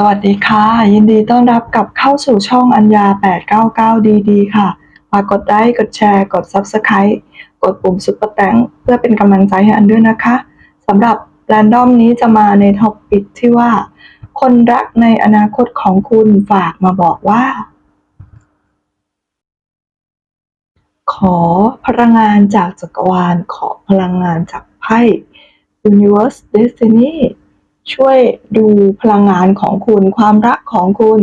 สวัสดีค่ะ ยินดีต้อนรับกลับเข้าสู่ช่องอัญญา 899 DD ค่ะฝากกดไลค์กดแชร์กด Subscribe กดปุ่มซุปเปอร์แตงเพื่อเป็นกำลังใจให้อันด้วยนะคะสำหรับแรนดอมนี้จะมาในท็อปปิกที่ว่า คนรักในอนาคตของคุณฝากมาบอกว่า ขอพลังงานจากจักรวาล ขอพลังงานจากไพ่ Universe Destiny ช่วยดูพลังงานของคุณ ความรักของคุณ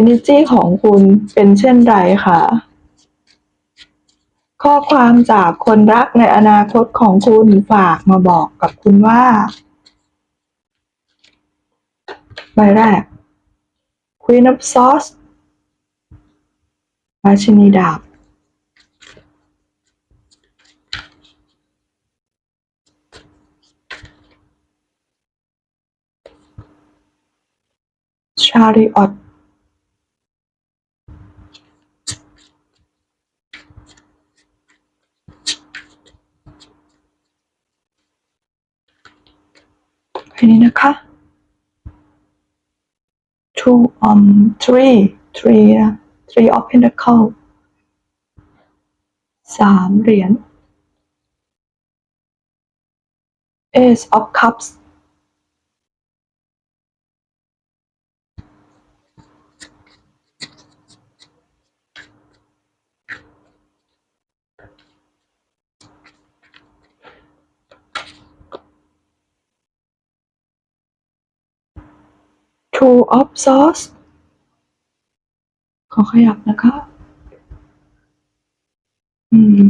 Energy ของคุณเป็นเช่นไรคะข้อความจากคนรักในอนาคตของคุณฝากมาบอกกับคุณว่าใบแรก Queen of Swords ราชินีดาบ Chariot แค่นี้นะคะ two um three three นะ three of pentacle สามเหรียญ ace of cups two of swords ขอขยับนะคะ อืม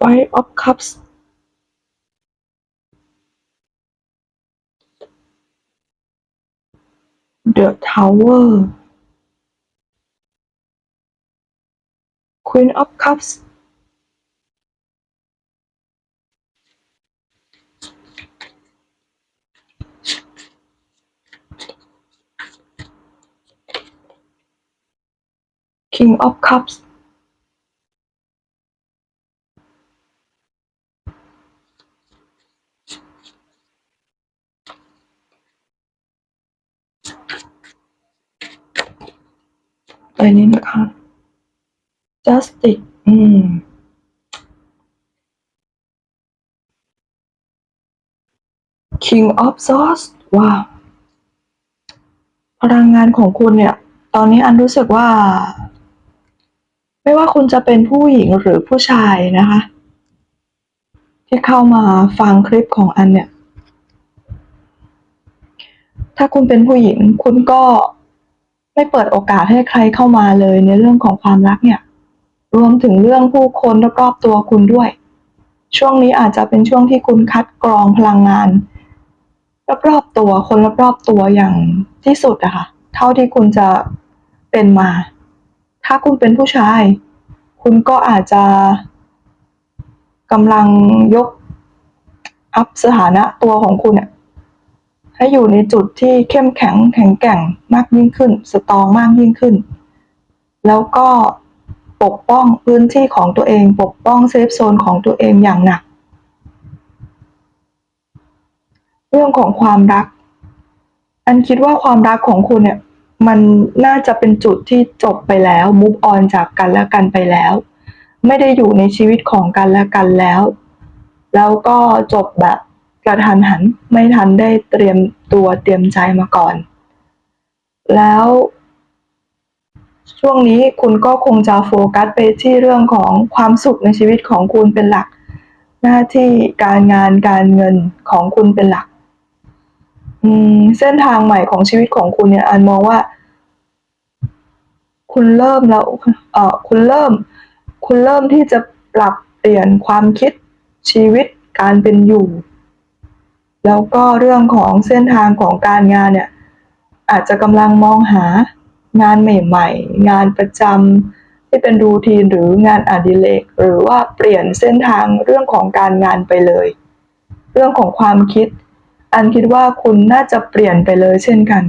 five of cups the tower queen of cups king of cups ไปนี้นะคะ justice อืม king of swords ว้าวพลังงานของคุณเนี่ย ตอนนี้อันรู้สึกว่า ไม่ว่าคุณจะเป็นผู้หญิงหรือผู้ชายนะคะ ที่เข้ามาฟังคลิปของอันเนี่ย ถ้าคุณเป็นผู้หญิงคุณก็ไม่เปิดโอกาสให้ใครเข้ามาเลยในเรื่องของความรักเนี่ย รวมถึงเรื่องผู้คนรอบๆตัวคุณด้วย ช่วงนี้อาจจะเป็นช่วงที่คุณคัดกรองพลังงานรอบๆตัวคนรอบๆตัวอย่างที่สุดอะค่ะ เท่าที่คุณจะเป็นมา ถ้าคุณเป็นผู้ชาย คุณก็อาจจะกำลังยกอัพสถานะตัวของคุณเนี่ยให้อยู่ในจุดที่เข้มแข็งแข็งแกร่งมากยิ่งขึ้น สตองมากยิ่งขึ้น แล้วก็ปกป้องพื้นที่ของตัวเอง ปกป้องเซฟโซนของตัวเองอย่างหนัก เรื่องของความรัก อันคิดว่าความรักของคุณเนี่ย มันน่าจะเป็นจุดที่จบไปแล้วมุฟออนจากกันและกันไปแล้ว ไม่ได้อยู่ในชีวิตของกันและกันแล้ว แล้วก็จบแบบกระทันหันไม่ทันได้เตรียมตัวเตรียมใจมาก่อน แล้ว ช่วงนี้คุณก็คงจะโฟกัสไปที่เรื่องของความสุขในชีวิตของคุณเป็นหลัก หน้าที่การงานการเงินของคุณเป็นหลัก เส้นทางใหม่ของชีวิตของคุณเนี่ยอันมองว่า คุณเริ่มแล้วเออคุณเริ่ม คุณเริ่มที่จะปรับเปลี่ยนความคิดชีวิตการเป็นอยู่ แล้วก็เรื่องของเส้นทางของการงานเนี่ย อาจจะกำลังมองหางานใหม่ๆ งานประจำที่เป็นรูทีนหรืองานอดิเรกหรือว่าเปลี่ยนเส้นทางเรื่องของการงานไปเลย เรื่องของความคิด อันคิดว่าคุณน่าจะเปลี่ยนไปเลยเช่นกัน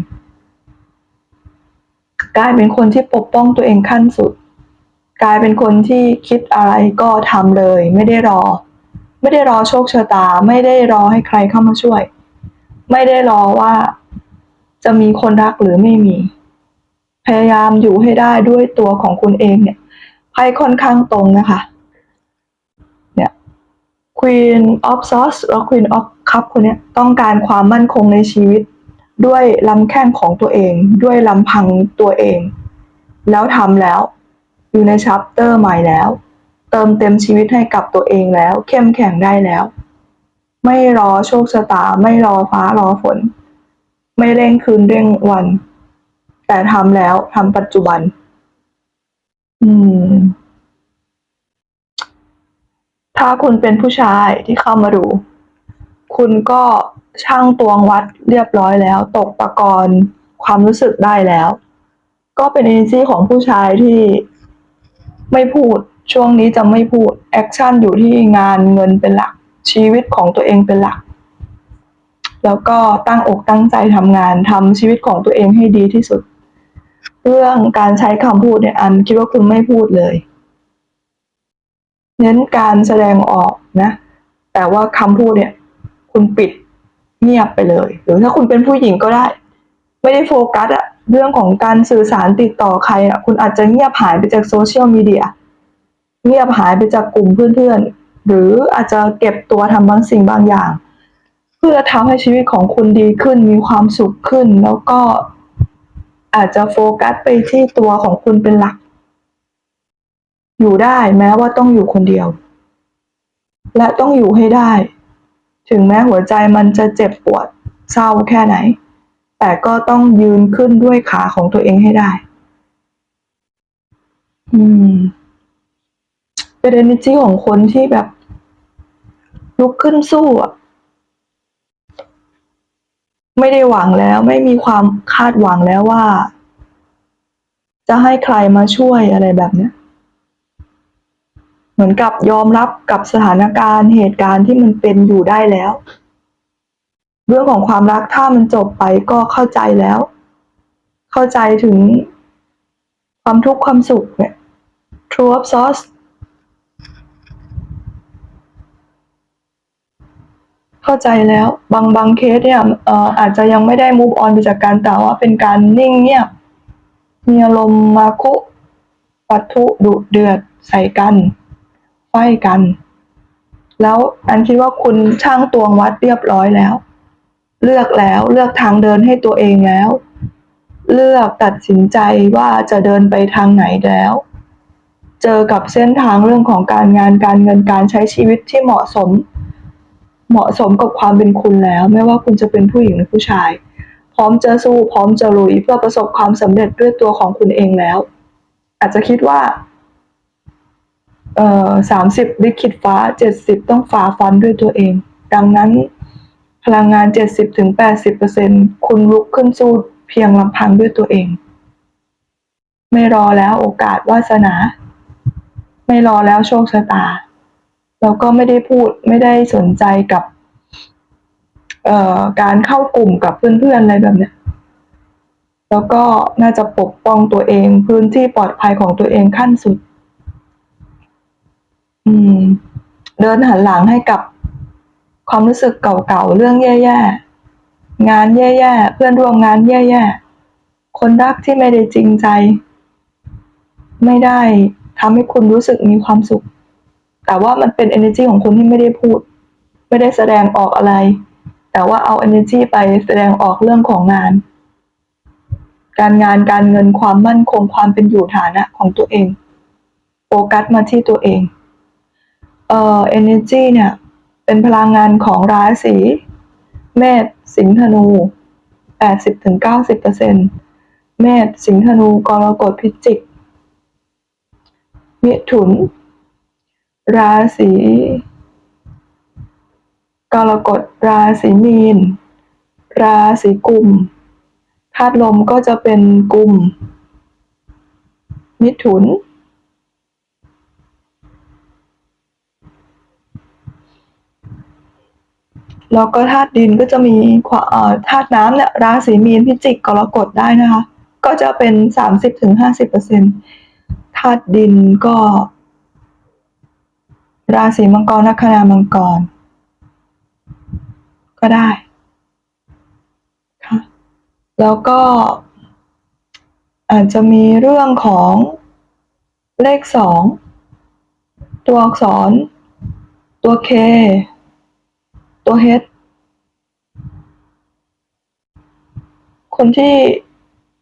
กลายเป็นคนที่ปกป้องตัวเองขั้นสุด กลายเป็นคนที่คิดอะไรก็ทำเลย ไม่ได้รอ ไม่ได้รอโชคชะตา ไม่ได้รอให้ใครเข้ามาช่วย ไม่ได้รอว่าจะมีคนรักหรือไม่มี พยายามอยู่ให้ได้ด้วยตัวของคุณเองเนี่ยไพ่ค่อนข้างตรงนะคะ Queen of Swords แล้ว Queen of Cup คนนี้ต้องการความมั่นคงในชีวิต ด้วยลำแข้งของตัวเอง ด้วยลำพังตัวเอง แล้วทำแล้ว อยู่ในชัปเตอร์ใหม่แล้ว เติมเต็มชีวิตให้กับตัวเองแล้ว เข้มแข็งได้แล้ว ไม่รอโชคชะตา ไม่รอฟ้ารอฝน ไม่เร่งคืนเร่งวัน แต่ทำแล้วทำปัจจุบัน อืม ถ้าคุณเป็นผู้ชายที่เข้ามาดู คุณก็ช่างตวงวัดเรียบร้อยแล้ว ตกตะกอนความรู้สึกได้แล้ว ก็เป็น energy ของผู้ชายที่ไม่พูดช่วงนี้จะไม่พูดแอคชั่นอยู่ที่งานเงินเป็นหลักชีวิตของตัวเองเป็นหลัก แล้วก็ตั้งอกตั้งใจทำงานทำชีวิตของตัวเองให้ดีที่สุด เรื่องการใช้คำพูดเนี่ยอันคิดว่าคุณไม่พูดเลย เน้นการแสดงออกนะ แต่ว่าคำพูดเนี่ย คุณปิดเงียบไปเลย หรือถ้าคุณเป็นผู้หญิงก็ได้ ไม่ได้โฟกัสอะเรื่องของการสื่อสารติดต่อใครอะคุณอาจจะเงียบหายไปจากโซเชียลมีเดียเงียบหายไปจากกลุ่มเพื่อนๆ หรืออาจจะเก็บตัวทำบางสิ่งบางอย่าง เพื่อทำให้ชีวิตของคุณดีขึ้นมีความสุขขึ้นแล้วก็อาจจะโฟกัสไปที่ตัวของคุณเป็นหลัก อยู่ได้แม้ว่าต้องอยู่คนเดียว และต้องอยู่ให้ได้ ถึงแม้หัวใจมันจะเจ็บปวดเศร้าแค่ไหน แต่ก็ต้องยืนขึ้นด้วยขาของตัวเองให้ได้ อืม เป็น energy ของคนที่แบบ ลุกขึ้นสู้อะไม่ได้หวังแล้วไม่มีความคาดหวังแล้วว่า จะให้ใครมาช่วยอะไรแบบเนี้ย มือนกับยอมรับกับสถานการณ์เหตุการณ์ที่มันเป็นอยู่ได้แล้ว เรื่องของความรักถ้ามันจบไปก็เข้าใจแล้ว เข้าใจถึงความทุกข์ความสุขเนี่ย True of Source เข้าใจแล้ว บางบางเคสเนี่ยเอ่ออาจจะยังไม่ได้ move on ไปจากการแต่ว่าเป็นการนิ่งเงียบมีอารมณ์มาคุปัทุดุเดือดใส่กัน ไฟกัน แล้วอันคิดว่าคุณช่างตวงวัดเรียบร้อยแล้ว เลือกแล้วเลือกทางเดินให้ตัวเองแล้ว เลือกตัดสินใจว่าจะเดินไปทางไหนแล้ว เจอกับเส้นทางเรื่องของการงานการเงินการใช้ชีวิตที่เหมาะสม เหมาะสมกับความเป็นคุณแล้ว ไม่ว่าคุณจะเป็นผู้หญิงหรือผู้ชาย พร้อมจะสู้พร้อมจะลุยเพื่อประสบความสำเร็จด้วยตัวของคุณเองแล้ว อาจจะคิดว่า เอ่อสามสิบลิขิตฟ้าเจ็ดสิบต้องฝ่าฟันด้วยตัวเอง ดังนั้นพลังงานเจ็ดสิบถึงแปดสิบเปอร์เซ็นคุณลุกขึ้นสู้เพียงลำพังด้วยตัวเอง ไม่รอแล้วโอกาสวาสนา ไม่รอแล้วโชคชะตาแล้วก็ไม่ได้พูดไม่ได้สนใจกับเอ่อการเข้ากลุ่มกับเพื่อนๆอะไรแบบเนี้ย แล้วก็น่าจะปกป้องตัวเองพื้นที่ปลอดภัยของตัวเองขั้นสุด อืม เดินหันหลังให้กับความรู้สึกเก่าๆ เรื่องแย่ๆ งานแย่ๆ เพื่อนร่วมงานแย่ๆ คนรักที่ไม่ได้จริงใจ ไม่ได้ทำให้คุณรู้สึกมีความสุข แต่ว่ามันเป็น energy ของคนที่ไม่ได้พูด ไม่ได้แสดงออกอะไร แต่ว่าเอา energy ไปแสดงออกเรื่องของงาน การงานการเงินความมั่นคงความเป็นอยู่ฐานะของตัวเอง โฟกัสมาที่ตัวเอง เอ่อ energy เนี่ย เป็นพลังงานของราศีเมษสิงห์ธนู 80-90%เมษสิงห์ธนูกรกฎพิจิกมิถุน ราศีกรกฎราศีมีน ราศีกุมธาตุลมก็จะเป็นกุม มิถุน แล้วก็ธาตุดินก็จะมีธาตุน้ำเนี่ยราศีมีนพิจิกกรกฎได้นะคะ ก็จะเป็นสามสิบถึงห้าสิบเปอร์เซ็นธาตุดินก็ ราศีมังกรลัคนามังกร ก็ได้ค่ะแล้วก็ อาจจะมีเรื่องของเลขสองตัวอักษร ตัว K ตัว H คนที่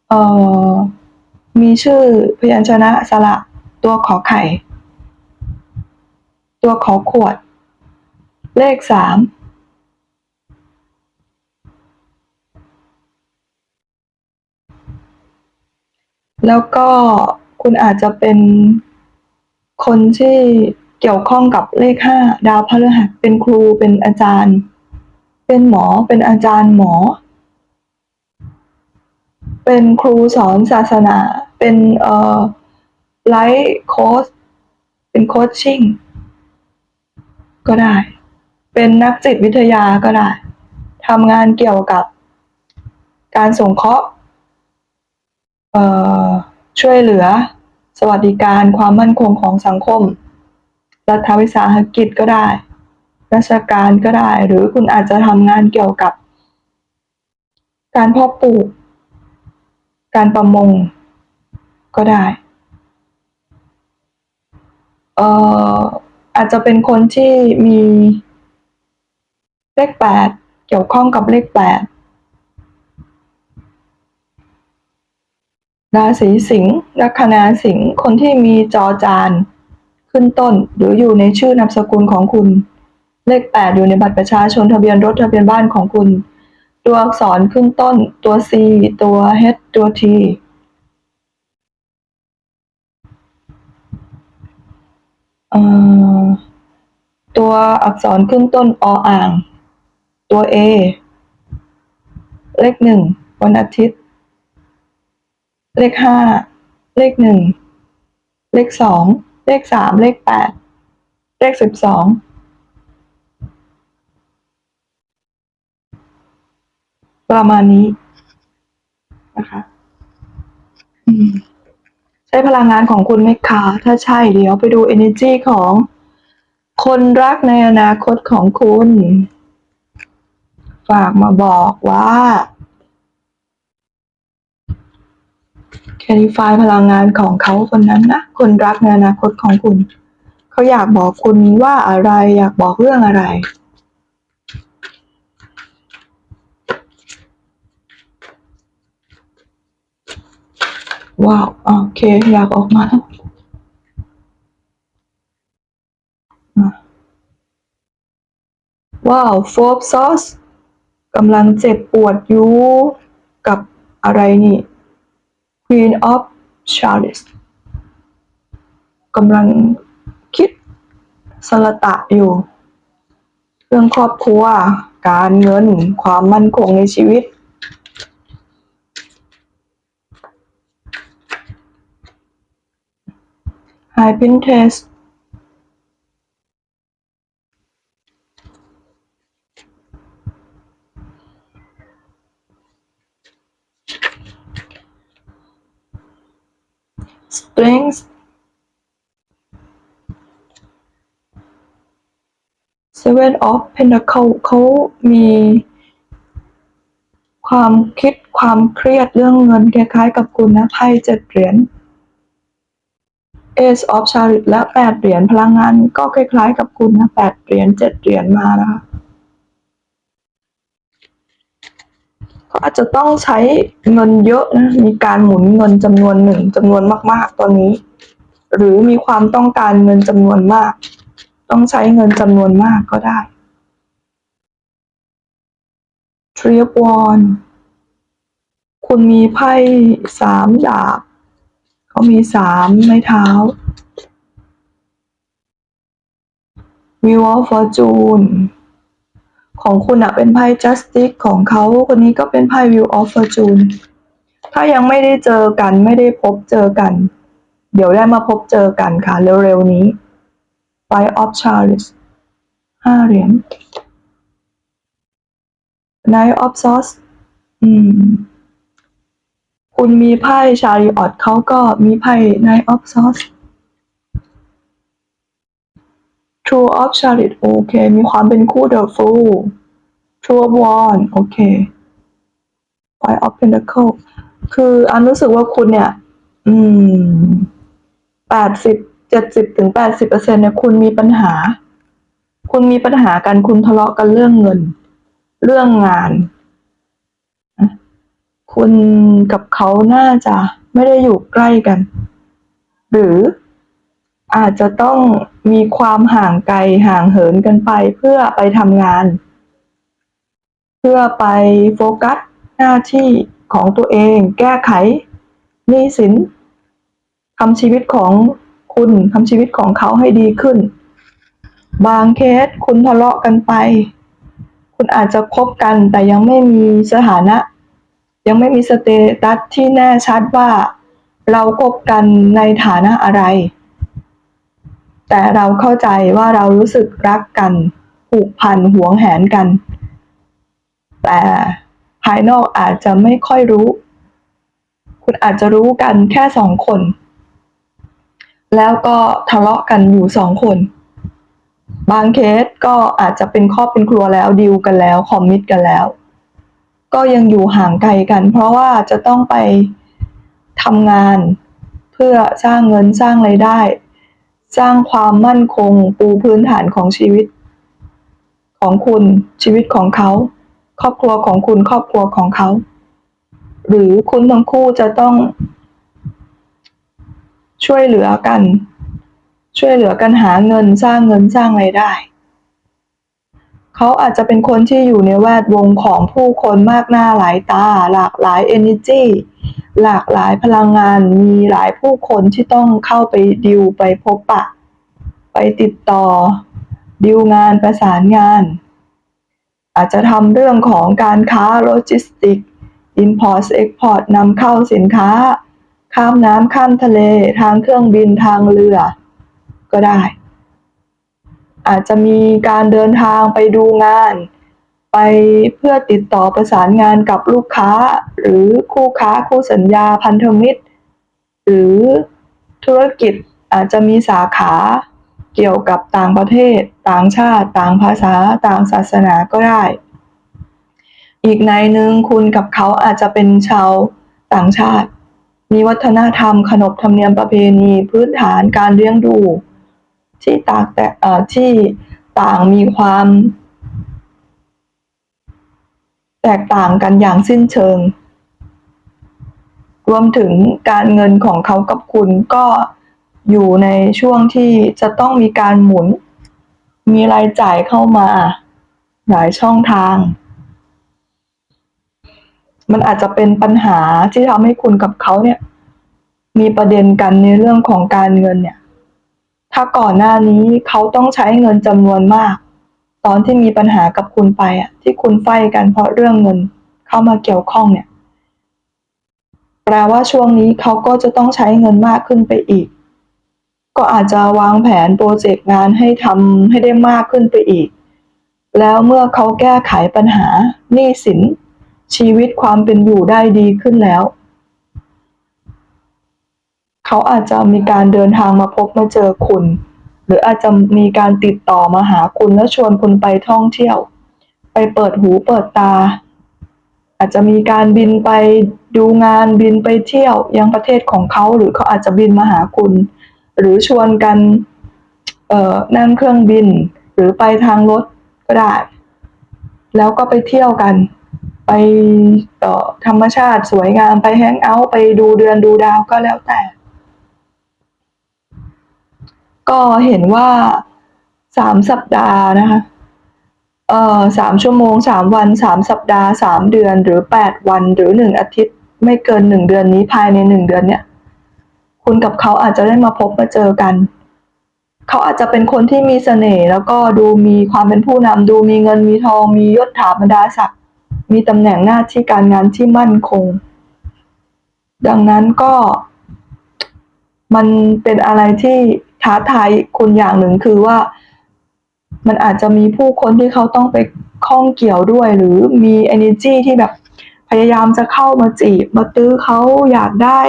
เอ่อมีชื่อพยัญชนะสระตัวขอไข่ ตัวขอขวด เลขสามแล้วก็คุณอาจจะเป็นคนที่ เกี่ยวข้องกับเลขห้าดาวพฤหัสเป็นครูเป็นอาจารย์ เป็นหมอเป็นอาจารย์หมอ เป็นครูสอนศาสนา เป็นเอ่อไลฟ์โค้ชเป็นโคชชิ่งก็ได้ เป็นนักจิตวิทยาก็ได้ทำงานเกี่ยวกับการสงเคราะห์ช่วยเหลือ สวัสดิการความมั่นคงของสังคม รัฐวิสาหกิจก็ได้ ราชการก็ได้ หรือคุณอาจจะทำงานเกี่ยวกับ การเพาะปลูก การประมงก็ได้ เอ่ออาจจะเป็นคนที่มีเลขแปดเกี่ยวข้องกับเลขแปดราศีสิงห์ลัคนาสิงห์คนที่มีจอจาน ขึ้นต้นหรืออยู่ในชื่อนามสกุลของคุณ เลขแปดอยู่ในบัตรประชาชนทะเบียนรถทะเบียนบ้านของคุณ ตัวอักษรขึ้นต้น ตัว C ตัว H ตัว T ตัวอักษรขึ้นต้นออ่าง ตัว A เลขหนึ่งวันอาทิตย์ เลขห้าเลขหนึ่งเลขสอง เลขสามเลขแปดเลขสิบสองประมาณนี้นะคะใช้พลังงานของคุณไหมคะ ถ้าใช่เดี๋ยวไปดู energy ของคนรักในอนาคตของคุณ ฝากมาบอกว่า แคลิฟายพลังงานของเขาคนนั้นนะคนรักในอนาคตของคุณ เขาอยากบอกคุณว่าอะไรอยากบอกเรื่องอะไรว้าวโอเค อยากออกมาว้าวโฟบซอสกำลังเจ็บปวดอยู่กับอะไรนี่ Queen of Charles กำลังคิดสลตะอยู่ เรื่องครอบครัว การเงิน ความมั่นคงในชีวิต High Pinterest Strength Seven of Pentacle เขามีความคิดความเครียดเรื่องเงินคล้ายๆกับคุณนะไพ่เจ็ดเหรียญ Ace of Chariot และแปดเหรียญพลังงานก็คล้ายๆกับคุณนะแปดเหรียญเจ็ดเหรียญมานะคะ ก็อาจจะต้องใช้เงินเยอะนะมีการหมุนเงินจำนวนหนึ่งจำนวนมาก ๆ ตอนนี้ หรือมีความต้องการเงินจำนวนมาก ต้องใช้เงินจำนวนมากก็ได้ทริปวอนคุณมีไพ่สามดาบเขามีสามไม้เท้า Wheel of Fortune ของคุณอะเป็นไพ่ Justice ของเขาคนนี้ก็เป็นไพ่ Wheel of Fortune ถ้ายังไม่ได้เจอกันไม่ได้พบเจอกัน เดี๋ยวได้มาพบเจอกันค่ะ เร็วๆนี้ Five of Chalice ห้าเหรียญ Knight of Swords อืม คุณมีไพ่ชาริออตเขาก็มีไพ่ Nine of Swords True of Chariot โอเค มีความเป็นคู่ The Fool True of Wands โอเค Five of Pentacles คืออันรู้สึกว่าคุณเนี่ย อืมแปดสิบเจ็ดสิบถึงแปดสิบเปอร์เซ็นเนี่ยคุณมีปัญหา คุณมีปัญหากันคุณทะเลาะกันเรื่องเงิน เรื่องงาน คุณกับเขาน่าจะไม่ได้อยู่ใกล้กัน หรือ อาจจะต้องมีความห่างไกลห่างเหินกันไปเพื่อไปทำงาน เพื่อไปโฟกัสหน้าที่ของตัวเองแก้ไขหนี้สินทำชีวิตของคุณทำชีวิตของเขาให้ดีขึ้น บางเคสคุณทะเลาะกันไป คุณอาจจะคบกันแต่ยังไม่มีสถานะ ยังไม่มีสเตตัสที่แน่ชัดว่าเราคบกันในฐานะอะไร แต่เราเข้าใจว่าเรารู้สึกรักกันผูกพันหวงแหนกัน แต่ภายนอกอาจจะไม่ค่อยรู้ คุณอาจจะรู้กันแค่สองคน แล้วก็ทะเลาะกันอยู่สองคน บางเคสก็อาจจะเป็นครอบเป็นครัวแล้วดีลกันแล้วคอมมิตกันแล้ว ก็ยังอยู่ห่างไกลกัน เพราะว่าจะต้องไปทำงานเพื่อสร้างเงินสร้างไรายได้ สร้างความมั่นคงปูพื้นฐานของชีวิต ของคุณชีวิตของเขา ครอบครัวของคุณครอบครัวของเขา หรือคุณทั้งคู่จะต้อง ช่วยเหลือกัน ช่วยเหลือกันหาเงินสร้างเงินสร้างไรายได้ เขาอาจจะเป็นคนที่อยู่ในแวดวงของผู้คนมากหน้าหลายตาหลากหลาย energy หลากหลายพลังงานมีหลายผู้คนที่ต้องเข้าไปดิวไปพบปะ ไปติดต่อ ดิวงานประสานงาน อาจจะทำเรื่องของการค้าโลจิสติก import export นำเข้าสินค้า ข้ามน้ำข้ามทะเลทางเครื่องบินทางเรือ ก็ได้ อาจจะมีการเดินทางไปดูงาน ไปเพื่อติดต่อประสานงานกับลูกค้า หรือคู่ค้าคู่สัญญาพันธมิตร หรือธุรกิจอาจจะมีสาขาเกี่ยวกับต่างประเทศ ต่างชาติ ต่างภาษา ต่างศาสนาก็ได้ อีกในหนึ่งคุณกับเขาอาจจะเป็นชาวต่างชาติ มีวัฒนธรรมขนบธรรมเนียมประเพณีพื้นฐานการเลี้ยงดู ที่ต่างแต่ที่ต่างมีความ แตกต่างกันอย่างสิ้นเชิง รวมถึงการเงินของเขากับคุณก็อยู่ในช่วงที่จะต้องมีการหมุน มีรายจ่ายเข้ามา หลายช่องทาง มันอาจจะเป็นปัญหาที่ทำให้คุณกับเขาเนี่ย มีประเด็นกันในเรื่องของการเงินเนี่ย ถ้าก่อนหน้านี้เขาต้องใช้เงินจำนวนมาก ตอนที่มีปัญหากับคุณไปอะ ที่คุณไฟกันเพราะเรื่องเงินเข้ามาเกี่ยวข้องเนี่ย แปลว่าช่วงนี้เขาก็จะต้องใช้เงินมากขึ้นไปอีก ก็อาจจะวางแผนโปรเจกต์งานให้ทำให้ได้มากขึ้นไปอีก แล้วเมื่อเขาแก้ไขปัญหาหนี้สิน ชีวิตความเป็นอยู่ได้ดีขึ้นแล้ว เขาอาจจะมีการเดินทางมาพบมาเจอคุณ หรืออาจจะมีการติดต่อมาหาคุณแล้วชวนคุณไปท่องเที่ยว ไปเปิดหูเปิดตา อาจจะมีการบินไปดูงานบินไปเที่ยวยังประเทศของเขาหรือเขาอาจจะบินมาหาคุณ หรือชวนกันเอ่อนั่งเครื่องบิน หรือไปทางรถก็ได้ แล้วก็ไปเที่ยวกัน ไปเอ่อธรรมชาติสวยงามไปแฮงเอาท์ไปดูเดือนดูดาวก็แล้วแต่ ก็เห็นว่าสามสัปดาห์นะคะ เอ่อสามชั่วโมงสามวันสามสัปดาห์สามเดือนหรือแปดวันหรือหนึ่งอาทิตย์ ไม่เกินหนึ่งเดือนนี้ภายในหนึ่งเดือนเนี่ย คุณกับเขาอาจจะได้มาพบมาเจอกัน เขาอาจจะเป็นคนที่มีเสน่ห์แล้วก็ดูมีความเป็นผู้นำดูมีเงินมีทอง มียศถาบรรดาศักดิ์มีตำแหน่งหน้าที่การงานที่มั่นคง ดังนั้นก็ มันเป็นอะไรที่ ท้าทายคุณอย่างหนึ่งคือว่า มันอาจจะมีผู้คนที่เขาต้องไปข้องเกี่ยวด้วย หรือมี energy ที่แบบพยายามจะเข้ามาจีบ มาตื้อเขาอยากได้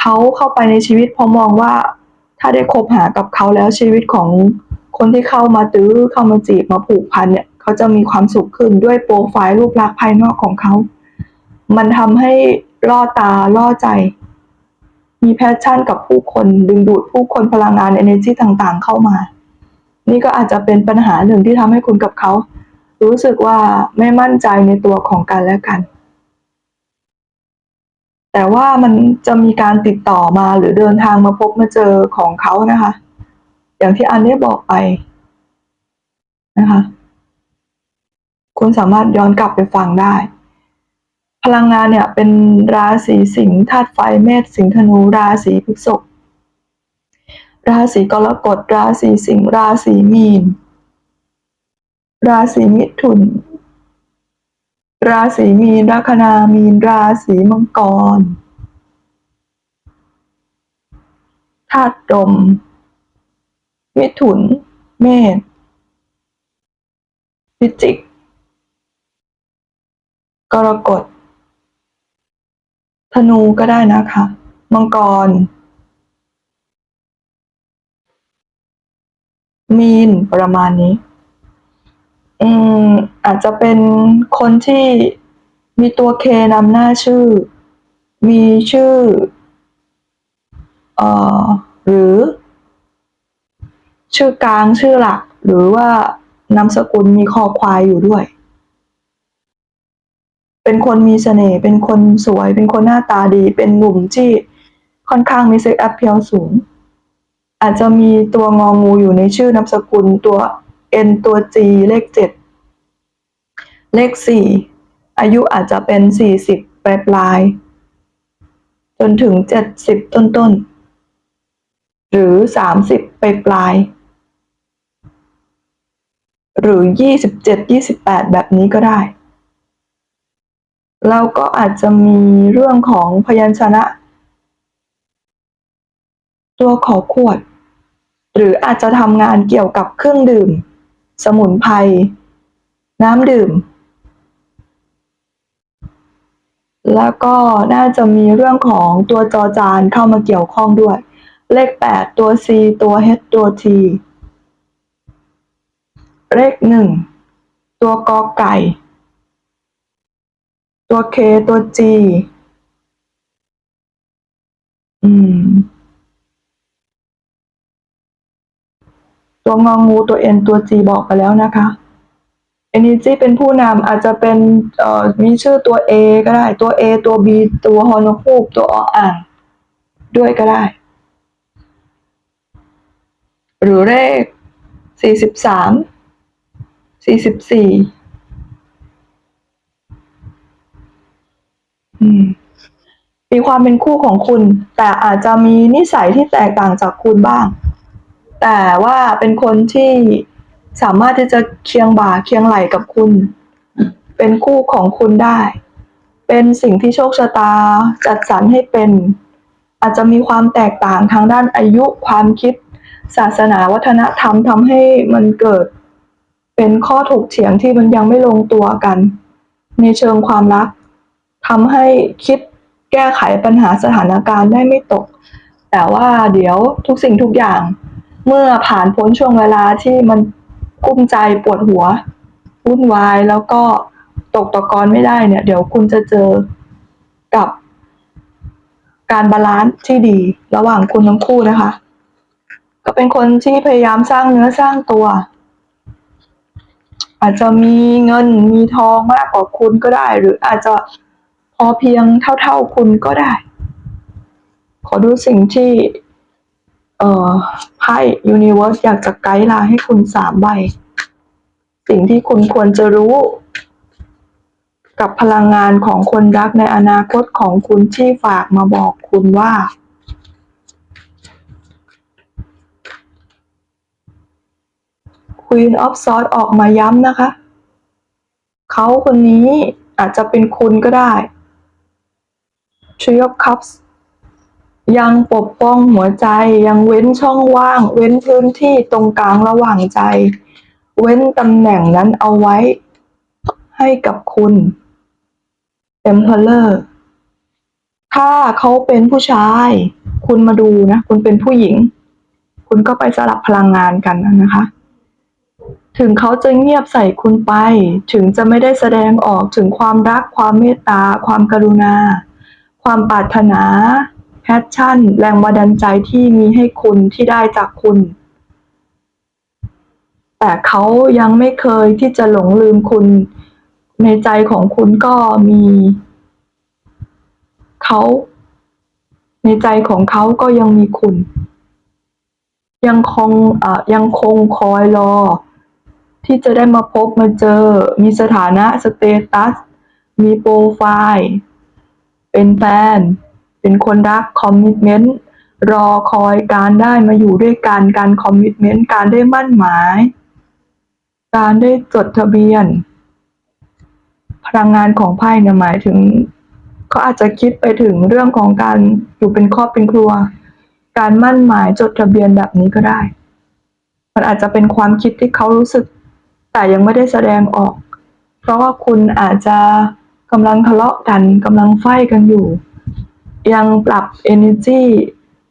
เขาเข้าไปในชีวิตเพอมองว่า ถ้าได้คบหากับเขาแล้วชีวิตของคนที่เข้ามาตื้อเข้ามาจีบมาผูกพันเนี่ยเขาจะมีความสุขขึ้นด้วยโปรไฟล์รูปลักษณ์ภายนอกของเขา มันทำให้ล่อตาล่อใจ มีแพชชั่นกับผู้คนดึงดูดผู้คนพลังงาน energy ต่างๆ เข้ามา นี่ก็อาจจะเป็นปัญหาหนึ่งที่ทำให้คุณกับเขา รู้สึกว่าไม่มั่นใจในตัวของกันและกัน แต่ว่ามันจะมีการติดต่อมาหรือเดินทางมาพบมาเจอของเขานะคะ อย่างที่อันได้บอกไปนะคะ คุณสามารถย้อนกลับไปฟังได้ พลังงานเนี่ยเป็นราศีสิงห์ธาตุไฟเมษสิงห์ธนูราศีพฤษภราศีกรกฎราศีสิงห์ราศีมีน ราศีมิถุน ราศีมีนลัคนามีนราศีมังกรธาตุลมมิถุน เมษพิจิก กรกฎ ธนูก็ได้นะคะ มังกร มีนประมาณนี้ อืมอาจจะเป็นคนที่มีตัวเคนำหน้าชื่อ มีชื่อ เอ่อ หรือ ชื่อกลางชื่อหลัก หรือว่านามสกุลมีคอควายอยู่ด้วย เป็นคนมีเสน่ห์ เป็นคนสวย เป็นคนหน้าตาดี เป็นหนุ่มที่ค่อนข้างมีเซ็กแอปเพียลสูง อาจจะมีตัวงองูอยู่ในชื่อนามสกุลตัว N ตัว G เลขเจ็ดเลขสี่อายุอาจจะเป็นสี่สิบปลายปลายจนถึงเจ็ดสิบต้นต้นหรือสามสิบปลายปลายหรือยี่สิบเจ็ดยี่สิบแปดแบบนี้ก็ได้ แล้วก็อาจจะมีเรื่องของพยัญชนะ ตัวขอขวด หรืออาจจะทำงานเกี่ยวกับเครื่องดื่ม สมุนไพรน้ำดื่ม แล้วก็น่าจะมีเรื่องของตัวจอจานเข้ามาเกี่ยวข้องด้วย เลขแปดตัว C ตัว H ตัว T เลขหนึ่งตัวกอไก่ ตัว K ตัว G อืม ตัวงองูตัว N ตัว G บอกไปแล้วนะคะ Energy เป็นผู้นำอาจจะเป็นเอ่อมีชื่อตัว A ก็ได้ตัว A ตัว B ตัวฮอนคูปตัวออ่างด้วยก็ได้ หรือเลขสี่สิบสามสี่สิบสี่ มีความเป็นคู่ของคุณ แต่อาจจะมีนิสัยที่แตกต่างจากคุณบ้าง แต่ว่าเป็นคนที่สามารถที่จะเคียงบ่าเคียงไหลกับคุณ เป็นคู่ของคุณได้ เป็นสิ่งที่โชคชะตาจัดสรรให้เป็น อาจจะมีความแตกต่างทางด้านอายุความคิด ศาสนาวัฒนธรรมทำให้มันเกิด เป็นข้อถกเถียงที่มันยังไม่ลงตัวกัน ในเชิงความรัก ทำให้คิดแก้ไขปัญหาสถานการณ์ได้ไม่ตก แต่ว่าเดี๋ยวทุกสิ่งทุกอย่าง เมื่อผ่านพ้นช่วงเวลาที่มันกุ้มใจปวดหัววุ่นวายแล้วก็ตกตะกอนไม่ได้เนี่ย เดี๋ยวคุณจะเจอกับการบาลานซ์ที่ดีระหว่างคุณทั้งคู่นะคะ ก็เป็นคนที่พยายามสร้างเนื้อสร้างตัว อาจจะมีเงินมีทองมากกว่าคุณก็ได้ หรืออาจจะ พอเพียงเท่า ๆคุณก็ได้ ขอดูสิ่งที่ เอ่อไพ่ยูนิเว r ร์สอยากจะไกด์ไลน์ให้คุณสามใบ สิ่งที่คุณควรจะรู้ กับพลังงานของคนรักในอนาคตของคุณที่ฝากมาบอกคุณว่า Queen of Swords ออกมาย้ำนะคะ เขาคนนี้อาจจะเป็นคุณก็ได้ Three of Cups ยังปกป้องหัวใจยังเว้นช่องว่าง เว้นพื้นที่ตรงกลางระหว่างใจ เว้นตำแหน่งนั้นเอาไว้ให้กับคุณ Emperor ถ้าเขาเป็นผู้ชาย คุณมาดูนะ คุณเป็นผู้หญิง คุณก็ไปสลับพลังงานกันนะคะ ถึงเขาจะเงียบใส่คุณไป ถึงจะไม่ได้แสดงออกถึงความรักความเมตตา ความกรุณา ความปรารถนาแพชชั่น แรงบันดาลใจที่มีให้คุณที่ได้จากคุณ แต่เขายังไม่เคยที่จะหลงลืมคุณ ในใจของคุณก็มีเขาในใจของเขาก็ยังมีคุณ ยังคงเอ่อยังคงคอยรอ ที่จะได้มาพบมาเจอ มีสถานะสเตตัส มีโปรไฟล์ เป็นแฟน เป็นคนรักคอมมิชเมนต์รอคอยการได้มาอยู่ด้วยกันการคอมมิชเมนต์การได้มั่นหมาย การได้จดทะเบียน พลังงานของไพ่เนี่ยหมายถึงเขาอาจจะคิดไปถึงเรื่องของการอยู่เป็นครอบเป็นครัว การมั่นหมายจดทะเบียนแบบนี้ก็ได้ มันอาจจะเป็นความคิดที่เขารู้สึก แต่ยังไม่ได้แสดงออก เพราะว่าคุณอาจจะ กำลังทะเลาะกันกำลังไฟกันอยู่ ยังปรับ energy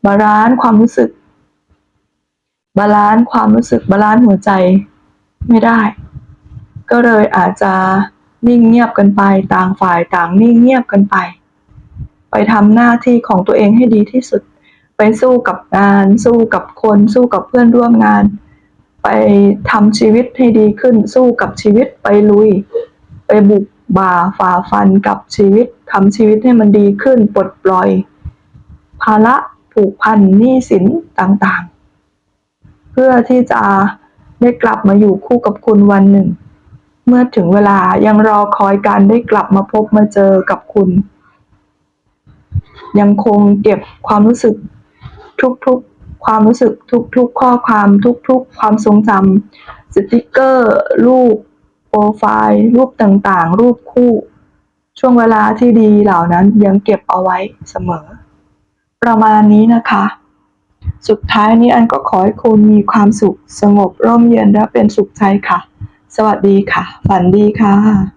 บาลานซ์ความรู้สึก บาลานซ์ความรู้สึก บาลานซ์หัวใจไม่ได้ ก็เลยอาจจะนิ่งเงียบกันไป ต่างฝ่ายต่างนิ่งเงียบกันไป ไปทำหน้าที่ของตัวเองให้ดีที่สุด ไปสู้กับงาน สู้กับคนสู้กับเพื่อนร่วมงาน ไปทำชีวิตให้ดีขึ้น สู้กับชีวิตไปลุย ไปบุก บ่าฝ่าฟันกับชีวิตทำชีวิตให้มันดีขึ้นปลดปล่อย ภาระผูกพันหนี้สินต่างๆ เพื่อที่จะได้กลับมาอยู่คู่กับคุณวันหนึ่ง เมื่อถึงเวลายังรอคอยการได้กลับมาพบมาเจอกับคุณ ยังคงเก็บความรู้สึกทุกๆ ความรู้สึกทุกๆ ข้อความทุกๆ ความทรงจำสติกเกอร์รูปโป รไฟล์ รูปต่างๆ รูปคู่ ช่วงเวลาที่ดีเหล่านั้นยังเก็บเอาไว้เสมอ ประมาณนี้นะคะ สุดท้ายนี้อันก็ขอให้คุณมีความสุข สงบร่มเย็นและเป็นสุขใจค่ะ สวัสดีค่ะ ฝันดีค่ะ